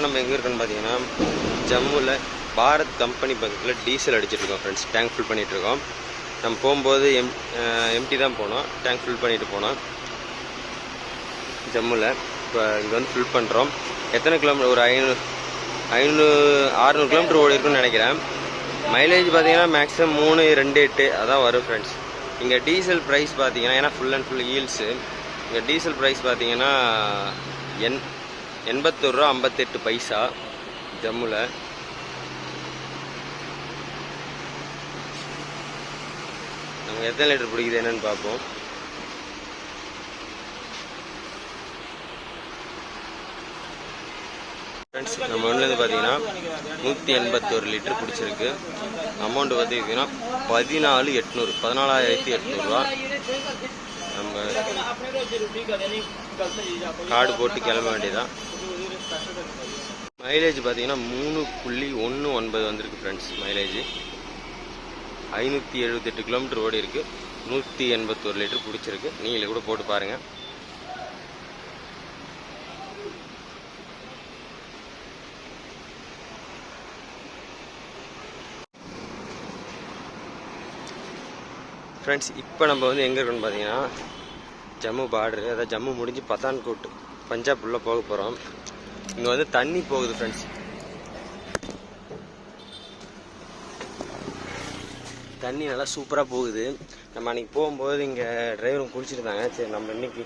இப்போ நம்ம எங்கே இருக்கோன்னு பார்த்தீங்கன்னா ஜம்முவில் பாரத் கம்பெனி பக்கத்தில் டீசல் அடிச்சிட்டு இருக்கோம் ஃப்ரெண்ட்ஸ் டேங்க் ஃபில் பண்ணிகிட்டு இருக்கோம். நம்ம போகும்போது எம் எம்டி தான் போனோம். டேங்க் ஃபில் பண்ணிட்டு போனோம். ஜம்முவில் இப்போ இங்கே வந்து ஃபில் பண்ணுறோம் எத்தனை கிலோமீட்டர் ஒரு ஐநூறு ஐநூறு ஆறுநூறு கிலோமீட்டர் ஓடி இருக்குன்னு நினைக்கிறேன். மைலேஜ் பார்த்தீங்கன்னா மேக்ஸிமம் மூணு ரெண்டு எட்டு அதான் வரும் ஃப்ரெண்ட்ஸ் இங்கே டீசல் ப்ரைஸ் பார்த்தீங்கன்னா ஏன்னா ஃபுல் அண்ட் ஃபுல் ஹீல்ஸு இங்கே டீசல் ப்ரைஸ் பார்த்தீங்கன்னா என் எண்பத்தொரு ரூபா ஐம்பத்தெட்டு பைசா ஜம்முல. நமக்கு எத்தனை லிட்டர் பிடிக்குது என்னன்னு பார்ப்போம். ஃப்ரெண்ட்ஸ் நம்ம ஒன்றுலேருந்து பார்த்தீங்கன்னா நூற்றி எண்பத்தொரு லிட்டர் பிடிச்சிருக்கு. அமௌண்ட் பார்த்தீங்கன்னா பதினாலு எட்நூறு பதினாலாயிரத்தி எட்நூறுரூவா நம்ம கார்டு போட்டு கிளம்ப வேண்டியதான் மைலேஜ் பார்த்தீங்கன்னா மூணு புள்ளி ஒன்று ஒன்பது வந்திருக்கு ஃப்ரெண்ட்ஸ் மைலேஜ் ஐநூற்றி எழுபத்தெட்டு கிலோமீட்டர் ஓடி இருக்கு. நூற்றி எண்பத்தோரு லிட்டர் பிடிச்சிருக்கு. நீங்களே கூட போட்டு பாருங்கள் ஃப்ரெண்ட்ஸ் இப்போ நம்ம வந்து எங்கே இருக்கோம்னு பார்த்தீங்கன்னா ஜம்மு பார்டரு அதாவது ஜம்மு முடிஞ்சு பத்தான்கோட் பஞ்சாப் உள்ளே போக போகிறோம் இங்கே வந்து தண்ணி போகுது ஃப்ரெண்ட்ஸ் தண்ணி நல்லா சூப்பராக போகுது. நம்ம அன்றைக்கி போகும்போது இங்கே டிரைவரும் குளிச்சுருந்தாங்க சரி நம்ம இன்னைக்கு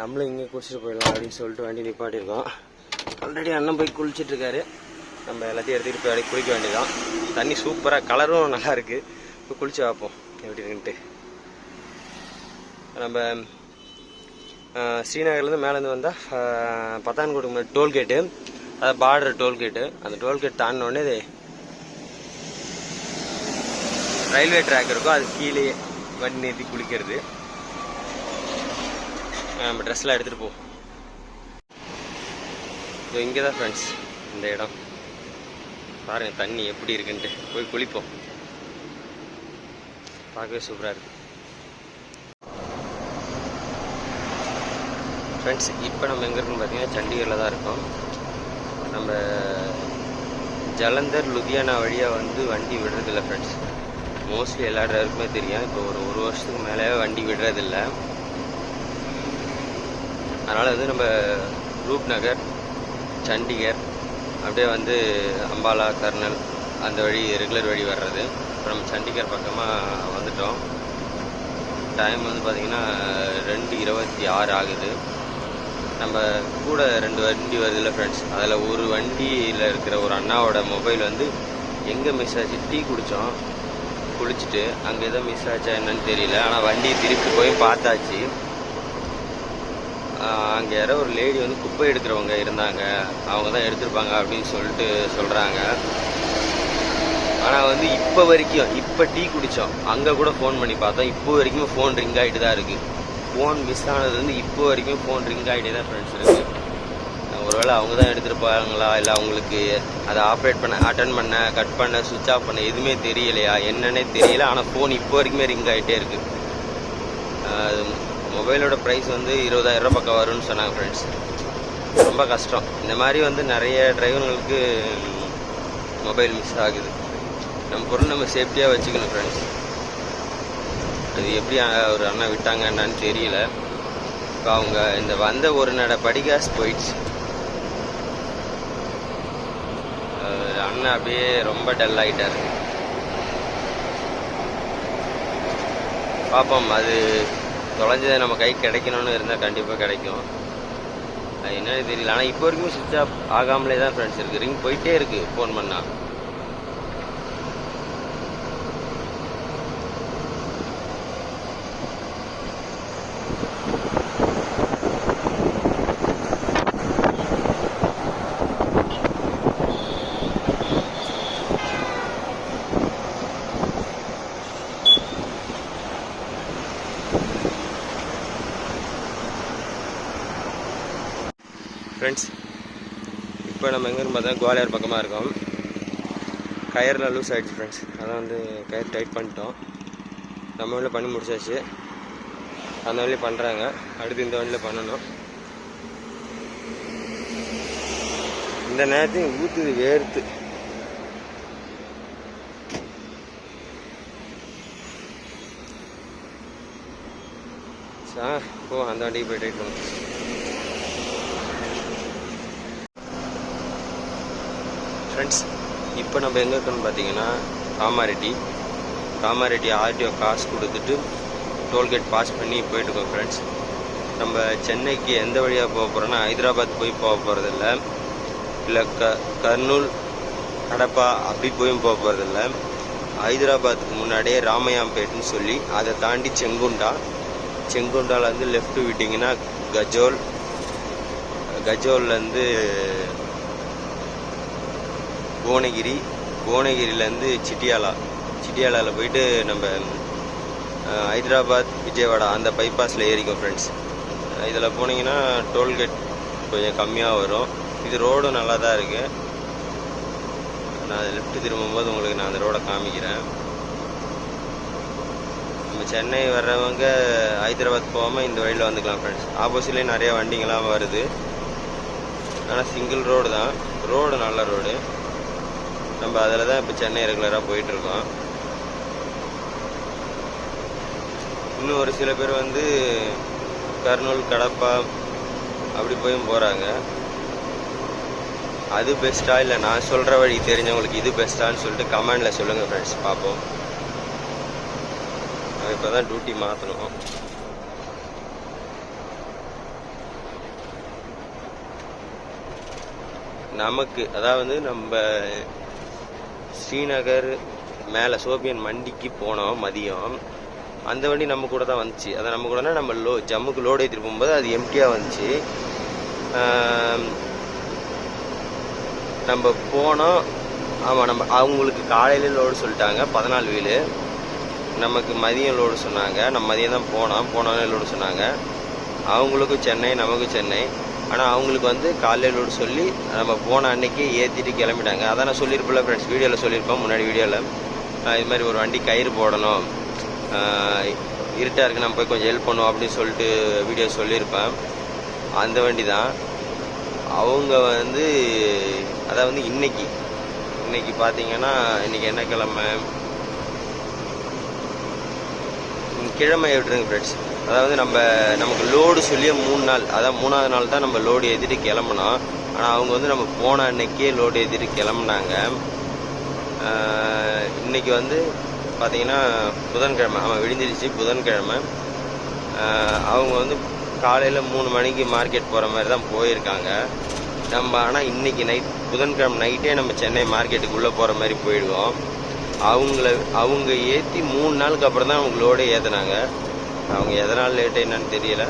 நம்மளும் இங்கே குளிச்சுட்டு போயிடலாம் அப்படின்னு சொல்லிட்டு வண்டி நிப்பாட்டியிருக்கோம். ஆல்ரெடி அண்ணன் போய் குளிச்சிட்ருக்காரு நம்ம எல்லாத்தையும் எடுத்துகிட்டு போய் அப்படியே குளிக்க வேண்டியதான் தண்ணி சூப்பராக கலரும் நல்லா இருக்கு. இப்போ குளிச்சு பார்ப்போம். எப்படி இருக்குன்ட்டு. நம்ம ஸ்ரீநகர்லேருந்து மேலேருந்து வந்தால் பத்தான்கோட்டுக்கு முன்னாடி டோல்கேட்டு. அது பார்டர் டோல்கேட்டு. அந்த டோல்கேட் தாண்டினோடனே இது ரயில்வே ட்ராக் இருக்கும். அது கீழே வண்டி நிறுத்தி குளிக்கிறது. நம்ம ட்ரெஸ்லாம் எடுத்துகிட்டு போ. இது இங்கே தான் ஃப்ரெண்ட்ஸ் இந்த இடம். பாருங்கள் தண்ணி எப்படி இருக்குன்ட்டு. போய் குளிப்போம். பார்க்கவே சூப்பராக இருக்குது ஃப்ரெண்ட்ஸ் இப்போ நம்ம எங்கே இருக்குன்னு பார்த்தீங்கன்னா சண்டிகரில் தான் இருக்கோம். நம்ம ஜலந்தர் லுதியானா வழியாக வந்து வண்டி விடுறதில்ல ஃப்ரெண்ட்ஸ் மோஸ்ட்லி எல்லா டிரைவருக்குமே தெரியும். இப்போ ஒரு ஒரு வருஷத்துக்கு மேலே வண்டி விடுறதில்ல. அதனால் வந்து நம்ம ரூப் நகர் சண்டிகர் அப்படியே வந்து அம்பாலா கர்னல் அந்த வழி ரெகுலர் வழி வர்றது. இப்போ நம்ம சண்டிகர் பக்கமாக வந்துட்டோம். டைம் வந்து பார்த்திங்கன்னா ரெண்டு இருபத்தி ஆறு ஆகுது. நம்ம கூட ரெண்டு வண்டி வருதுல்ல ஃப்ரெண்ட்ஸ் அதில் ஒரு வண்டியில் இருக்கிற ஒரு அண்ணாவோட மொபைல் வந்து எங்கே மிஸ் ஆச்சு? டீ குடித்தோம் குளிச்சுட்டு அங்கே எதோ மிஸ் ஆச்சா என்னன்னு தெரியல. ஆனால் வண்டியை திருப்பி போய் பார்த்தாச்சு. அங்கே யாரோ ஒரு லேடி வந்து குப்பை எடுக்கிறவங்க இருந்தாங்க. அவங்க தான் எடுத்திருப்பாங்க அப்படின்னு சொல்லிட்டு சொல்கிறாங்க ஆனால் வந்து இப்போ வரைக்கும் இப்போ டீ குடித்தோம் அங்கே கூட ஃபோன் பண்ணி பார்த்தோம். இப்போ வரைக்கும் ஃபோன் ரிங் ஆகிட்டு தான் இருக்குது ஃபோன் மிஸ் ஆனது வந்து இப்போ வரைக்கும் ஃபோன் ரிங் ஆகிட்டே தான் ஃப்ரெண்ட்ஸ் இருக்குது ஒருவேளை அவங்க தான் எடுத்துருப்பாங்களா? இல்லை அவங்களுக்கு அதை ஆப்ரேட் பண்ண அட்டன் பண்ண கட் பண்ண சுவிட்ச் ஆஃப் பண்ண எதுவுமே தெரியலையா? என்னன்னே தெரியல. ஆனால் ஃபோன் இப்போ வரைக்குமே ரிங் ஆகிட்டே இருக்குது அது மொபைலோட ப்ரைஸ் வந்து இருபதாயிரம் ரூபா பக்கம் வரும்னு சொன்னாங்க ஃப்ரெண்ட்ஸ் ரொம்ப கஷ்டம். இந்த மாதிரி வந்து நிறைய டிரைவர்களுக்கு மொபைல் மிஸ் ஆகுது. நம்ம பொருள் நம்ம சேஃப்டியாக வச்சுக்கணும் ஃப்ரெண்ட்ஸ் அது எப்படி ஒரு அண்ணா விட்டாங்க என்னன்னு தெரியல. இப்போ அவங்க இந்த வந்த ஒரு நட படிகாஸ் போயிடுச்சு. அண்ணன் அப்படியே ரொம்ப டல் ஆகிட்டார் பார்ப்போம் அது தொலைஞ்சது நம்ம கை கிடைக்கணும்னு இருந்தால் கண்டிப்பாக கிடைக்கும். அது என்னன்னு தெரியல. ஆனால் இப்போ வரைக்கும் சுவிட்ச் ஆஃப் ஆகாமலே தான் ஃப்ரெண்ட்ஸ் இருக்குது ரிங் போயிட்டே இருக்குது ஃபோன் பண்ணால் ஃப்ரெண்ட்ஸ் இப்போ நம்ம எங்கேருந்து பார்த்தா குவாலியர் பக்கமாக இருக்கோம். கயரில் லூஸ் ஆகிடுச்சு ஃப்ரெண்ட்ஸ் அதான் வந்து கயர் டைட் பண்ணிட்டோம். நம்ம வழியில் பண்ணி முடிச்சாச்சு. அந்த வழியில் பண்ணுறாங்க அடுத்து இந்த வழியில் பண்ணணும். இந்த நேரத்தையும் ஊற்றுது வேர்த்து. சார் போ அந்த வண்டிக்கு போய் டைட் பண்ணும் ஃப்ரெண்ட்ஸ் இப்போ நம்ம எங்கே இருக்கோம்னு பார்த்தீங்கன்னா காமாரெட்டி காமாரெட்டி ஆர்டிஓ காசு கொடுத்துட்டு டோல்கேட் பாஸ் பண்ணி போயிட்டுருக்கோம் ஃப்ரெண்ட்ஸ் நம்ம சென்னைக்கு எந்த வழியாக போக போகிறோன்னா ஹைதராபாத் போய் போக போகிறதில்ல இல்லை க கர்னூல் கடப்பா அப்படி போயும் போக போகிறதில்ல ஹைதராபாத்துக்கு முன்னாடியே ராமையாம்பேட்னு சொல்லி அதை தாண்டி செங்குண்டா. செங்குண்டாலேருந்து லெஃப்ட்டு விட்டிங்கன்னா கஜோல் கஜோல்லேருந்து புவனகிரி புவனகிரிலேருந்து சிட்டியாலா. சிட்டியாலாவில் போயிட்டு நம்ம ஹைதராபாத் விஜயவாடா அந்த பைபாஸில் ஏறிக்கும் ஃப்ரெண்ட்ஸ் இதில் போனீங்கன்னா டோல்கேட் கொஞ்சம் கம்மியாக வரும். இது ரோடும் நல்லா தான் இருக்குது நான் லெஃப்ட் திரும்பும்போது உங்களுக்கு நான் அந்த ரோடை காமிக்கிறேன். நம்ம சென்னை வர்றவங்க ஹைதராபாத் போகாமல் இந்த வழியில் வந்துக்கலாம் ஃப்ரெண்ட்ஸ் ஆப்போசிட்லேயும் நிறைய வண்டிங்கெல்லாம் வருது. ஆனால் சிங்கிள் ரோடு தான். ரோடு நல்ல ரோடு நம்ம அதில் தான் இப்போ சென்னை ரெகுலராக போயிட்டுருக்கோம் இன்னும் ஒரு சில பேர் வந்து கர்னூல் கடப்பா அப்படி போயும் போகிறாங்க அது பெஸ்ட்டா இல்லை நான் சொல்கிற வழி தெரிஞ்சவங்களுக்கு இது பெஸ்ட்டான்னு சொல்லிட்டு கமெண்டில் சொல்லுங்கள் ஃப்ரெண்ட்ஸ் பார்ப்போம் இப்போ தான் டியூட்டி மாற்றணும் நமக்கு அதாவது நம்ம ஸ்ரீநகர் மேலே சோபியன் மண்டிக்கு போனோம் மதியம். அந்த வண்டி நம்ம கூட தான் வந்துச்சு. அதை நம்ம கூடனா நம்ம லோ ஜம்முக்கு லோடு ஏற்றிட்டு போகும்போது அது எம்டியாக வந்துச்சு. நம்ம போனோம் ஆமாம் நம்ம அவங்களுக்கு காலையில் லோடு சொல்லிட்டாங்க. பதினாலு வீலு. நமக்கு மதியம் லோடு சொன்னாங்க. நம்ம மதியம் தான் போனோம். போனோன்னே லோடு சொன்னாங்க. அவங்களுக்கும் சென்னை நமக்கும் சென்னை. ஆனால் அவங்களுக்கு வந்து காலையில் லோடு சொல்லி நம்ம போன அன்னைக்கு ஏற்றிட்டு கிளம்பிட்டாங்க. அதான் நான் சொல்லியிருப்பேன் ஃப்ரெண்ட்ஸ் வீடியோவில் சொல்லியிருப்பேன் முன்னாடி வீடியோவில் இது மாதிரி ஒரு வண்டி கயிறு போடணும். இருட்டாக இருக்கு நம்ம போய் கொஞ்சம் ஹெல்ப் பண்ணுவோம் அப்படின்னு சொல்லிட்டு வீடியோ சொல்லியிருப்பேன். அந்த வண்டி தான் அவங்க வந்து அதாவது வந்து இன்னைக்கு இன்னைக்கு பார்த்தீங்கன்னா இன்னைக்கு என்ன கிழமை? கிழமை விட்டுருங்க ஃப்ரெண்ட்ஸ் அதாவது நம்ம நமக்கு லோடு சொல்லியே மூணு நாள் அதான் மூணாவது நாள் தான் நம்ம லோடு ஏற்றிட்டு கிளம்புனோம். ஆனால் அவங்க வந்து நம்ம போன அன்னைக்கே லோடு ஏற்றிட்டு கிளம்புனாங்க. இன்னைக்கு வந்து பார்த்தீங்கன்னா புதன்கிழமை ஆமாம் விடிஞ்சிருச்சு புதன்கிழமை. அவங்க வந்து காலையில் மூணு மணிக்கு மார்க்கெட் போகிற மாதிரி தான் போயிருக்காங்க. நம்ம ஆனால் இன்றைக்கி நைட் புதன்கிழமை நைட்டே நம்ம சென்னை மார்க்கெட்டுக்குள்ளே போகிற மாதிரி போயிடுவோம். அவங்கள அவங்க ஏற்றி மூணு நாளுக்கு அப்புறம் தான் அவங்க லோடே ஏற்றுனாங்க அவங்க எதனால் லேட்டு என்னன்னு தெரியல.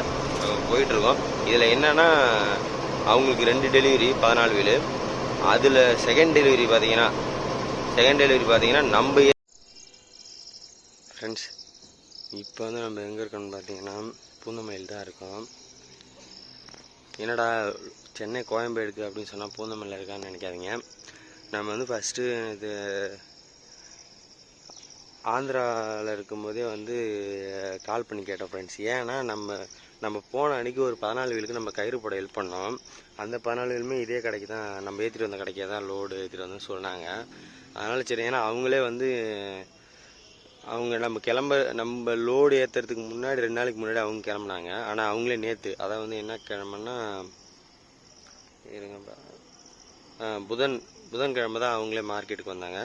போயிட்டுருக்கோம். இதில் என்னன்னா அவங்களுக்கு ரெண்டு டெலிவரி பதினாலு வீலு. அதில் செகண்ட் டெலிவரி பார்த்தீங்கன்னா செகண்ட் டெலிவரி பார்த்தீங்கன்னா நம்ம ஃப்ரெண்ட்ஸ் இப்போ வந்து நம்ம எங்கே இருக்கோம்னு பார்த்தீங்கன்னா பூந்தமல்லியில் தான் இருக்கோம். என்னடா சென்னை கோயம்பேடுக்கு அப்படின்னு சொன்னால் பூந்தமல்லியில் இருக்கான்னு நினைக்காதீங்க. நம்ம வந்து ஃபஸ்ட்டு இது ஆந்திராவில் இருக்கும்போதே வந்து கால் பண்ணி கேட்டோம் ஃப்ரெண்ட்ஸ் ஏன்னா நம்ம நம்ம போன அன்னைக்கு ஒரு பதினாலு வீலுக்கு நம்ம கயிறு போட ஹெல்ப் பண்ணோம். அந்த பதினாலு வீலுமே இதே கடைக்கு தான் நம்ம ஏற்றிட்டு வந்த கடைக்கே தான் லோடு ஏற்றிட்டு வந்து சொன்னாங்க. அதனால் சரி ஏன்னா அவங்களே வந்து அவங்க நம்ம கிளம்ப நம்ம லோடு ஏற்றுறதுக்கு முன்னாடி ரெண்டு நாளைக்கு முன்னாடி அவங்க கிளம்புனாங்க. ஆனால் அவங்களே நேற்று அதாவது வந்து என்ன கிழமைன்னா இருங்க புதன் புதன்கிழமை தான் அவங்களே மார்க்கெட்டுக்கு வந்தாங்க.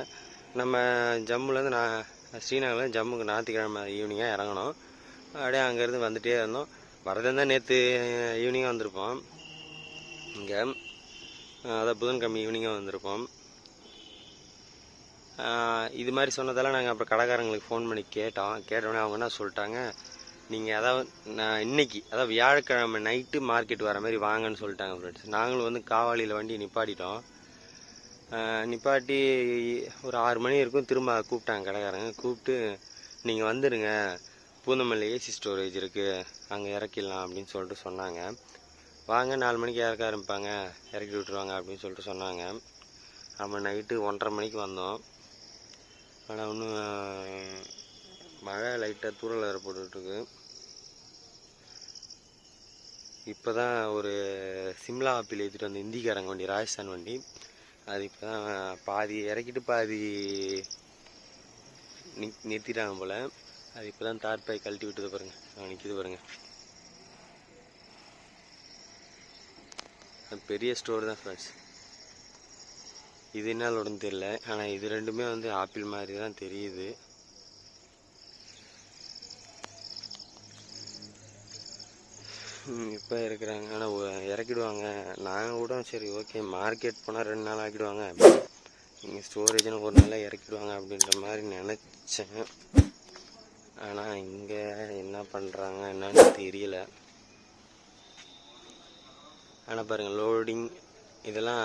நம்ம ஜம்முலேருந்து நான் ஸ்ரீநகரில் ஜம்முக்கு ஞாயிற்றுக்கிழமை ஈவினிங்காக இறங்கணும். அப்படியே அங்கேருந்து வந்துகிட்டே இருந்தோம். வரது நேற்று ஈவினிங்காக வந்திருப்போம். இங்கே அதான் புதன்கிழமை ஈவினிங்காக வந்திருப்போம். இது மாதிரி சொன்னதால் நாங்கள் அப்புறம் கடைக்காரங்களுக்கு ஃபோன் பண்ணி கேட்டோம். கேட்டோடனே அவங்க என்ன சொல்லிட்டாங்க நீங்கள் அதாவது நான் இன்னைக்கு அதாவது வியாழக்கிழமை நைட்டு மார்க்கெட் வர மாதிரி வாங்கன்னு சொல்லிட்டாங்க ஃப்ரெண்ட்ஸ் நாங்களும் வந்து காவாலியில் வண்டி நிப்பாட்டிட்டோம். நிப்பாட்டி ஒரு ஆறு மணி இருக்கும் திரும்ப கூப்பிட்டாங்க கடைக்காரங்க. கூப்பிட்டு நீங்கள் வந்துடுங்க பூந்தமல்லி ஏசி ஸ்டோரேஜ் இருக்குது அங்கே இறக்கிடலாம் அப்படின்னு சொல்லிட்டு சொன்னாங்க. வாங்க நாலு மணிக்கு இறக்க ஆரம்பிப்பாங்க. இறக்கி விட்டுருவாங்க அப்படின்னு சொல்லிட்டு சொன்னாங்க. நம்ம நைட்டு ஒன்றரை மணிக்கு வந்தோம். ஆனால் ஒன்றும் மழை லைட்டாக தூரல் வேறு போட்டுட்ருக்கு இப்போ தான் ஒரு சிம்லா ஆப்பிள் ஏற்றிட்டு வந்த இந்திக்காரங்க வண்டி ராஜஸ்தான் வண்டி அது இப்போ தான் பாதி இறக்கிட்டு பாதி நி நிறுத்திட்டாங்க போல். அது இப்போ தான் தார் பாய் கழட்டி விட்டது பாருங்கள் நான் நிற்கிது பாருங்கள் அது பெரிய ஸ்டோர் தான் ஃப்ரெண்ட்ஸ் இது என்ன லோடுன்னு தெரியல. ஆனால் இது ரெண்டுமே வந்து ஆப்பிள் மாதிரி தான் தெரியுது. இப்போ இருக்கிறாங்க. ஆனால் இறக்கிடுவாங்க. நாங்கள் கூட சரி ஓகே மார்க்கெட் போனால் ரெண்டு நாள் ஆக்கிடுவாங்க. இங்கே ஸ்டோரேஜ்னு ஒரு நாளாக இறக்கிடுவாங்க அப்படின்ற மாதிரி நினச்சேன். ஆனால் இங்கே என்ன பண்ணுறாங்க என்னன்னு தெரியல. ஆனால் பாருங்கள் லோடிங் இதெல்லாம்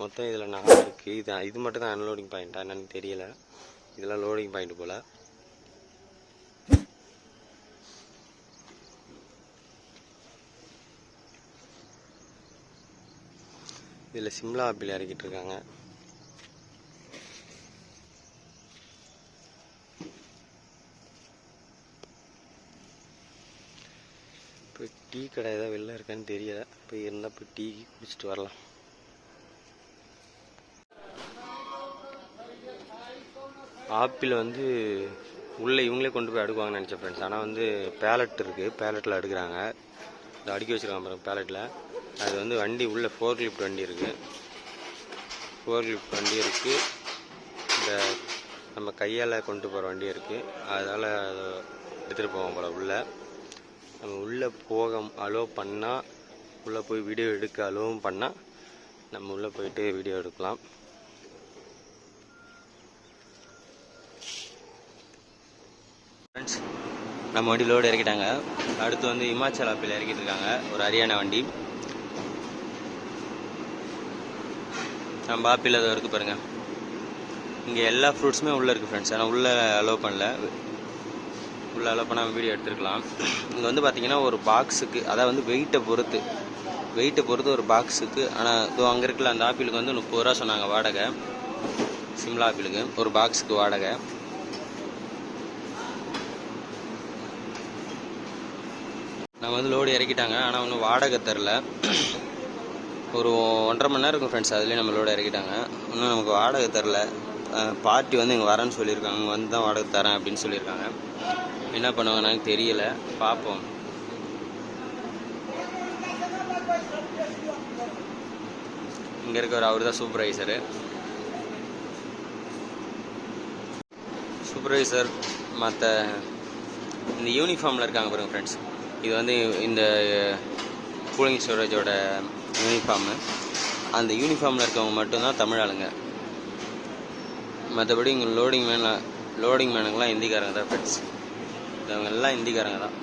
மொத்தம் இதில் நாலு இருக்குது இது இது மட்டும் தான் அன்லோடிங் பாயிண்ட்டா என்னன்னு தெரியல. இதெல்லாம் லோடிங் பாயிண்ட் போல். இதில் சிம்லா ஆப்பிள் இறக்கிட்டு இருக்காங்க. இப்போ டீ கடை ஏதாவது வெளில இருக்கான்னு தெரியல. போய் இருந்தால் போய் டீ குடிச்சிட்டு வரலாம். ஆப்பிள் வந்து உள்ளே இவங்களே கொண்டு போய் அடுக்குவாங்கன்னு நினச்சேன் ஃப்ரெண்ட்ஸ் ஆனால் வந்து பேலட் இருக்குது பேலட்டில் அடுக்கிறாங்க. இதை அடுக்கி வச்சுருக்கான் பாருங்கள் பேலட்டில் அது வந்து வண்டி உள்ளே ஃபோர் லிஃப்ட் வண்டி இருக்குது ஃபோர் லிஃப்ட் வண்டி இருக்குது இந்த நம்ம கையால் கொண்டு போகிற வண்டி இருக்குது அதனால் அதை எடுத்துகிட்டு போவோம் போல் உள்ளே. நம்ம உள்ளே போக அலோவ் பண்ணால் உள்ளே போய் வீடியோ எடுக்க அலோவும் பண்ணால் நம்ம உள்ளே போயிட்டு வீடியோ எடுக்கலாம் ஃப்ரெண்ட்ஸ் நம்ம வண்டி லோடு இறக்கிட்டாங்க. அடுத்து வந்து இமாச்சல் ஆப்பிள் இறக்கிட்டு இருக்காங்க. ஒரு ஹரியானா வண்டி. நம்ம ஆப்பிள் அதை இருக்குது பாருங்க. இங்கே எல்லா ஃப்ரூட்ஸுமே உள்ளே இருக்குது ஃப்ரெண்ட்ஸ் ஆனால் உள்ளே அலோவ் பண்ணல. உள்ளே அலோவ் பண்ணாமல் வீடியோ எடுத்துருக்கலாம். இங்கே வந்து பார்த்தீங்கன்னா ஒரு பாக்ஸுக்கு அதாவது வந்து வெயிட்டை பொறுத்து வெயிட்டை பொறுத்து ஒரு பாக்ஸுக்கு ஆனால் இதோ அங்கே இருக்கல அந்த ஆப்பிளுக்கு வந்து முப்பது ரூபா சொன்னாங்க வாடகை. சிம்லா ஆப்பிளுக்கு ஒரு பாக்ஸுக்கு வாடகை. அவங்க வந்து லோடு இறக்கிட்டாங்க. ஆனால் ஒன்றும் வாடகை தரல. ஒரு ஒன்றரை மணி நேரம் இருக்கும் ஃப்ரெண்ட்ஸ் அதுலேயே நம்ம லோடு இறக்கிட்டாங்க. இன்னும் நமக்கு வாடகை தரல. பார்ட்டி வந்து இங்கே வரேன்னு சொல்லியிருக்காங்க. இங்கே வந்து தான் வாடகை தரேன் அப்படின்னு சொல்லியிருக்காங்க. என்ன பண்ணுவாங்கன்னு தெரியல. பார்ப்போம் இங்கே இருக்கிற அவர் தான் சூப்பர்வைசரு சூப்பர்வைசர் மற்ற இந்த யூனிஃபார்மில் இருக்காங்க பாருங்கள் ஃப்ரெண்ட்ஸ் இது வந்து இந்த கூலிங் ஸ்டோரேஜோட யூனிஃபார்மு அந்த யூனிஃபார்மில் இருக்கவங்க மட்டும்தான் தமிழ் ஆளுங்க. மற்றபடி இங்கே லோடிங் மேன் லோடிங் மேனுங்கெலாம் ஹிந்திக்காரங்க தான் ஃப்ரெண்ட்ஸ் இவங்க எல்லாம் ஹிந்திக்காரங்க தான்.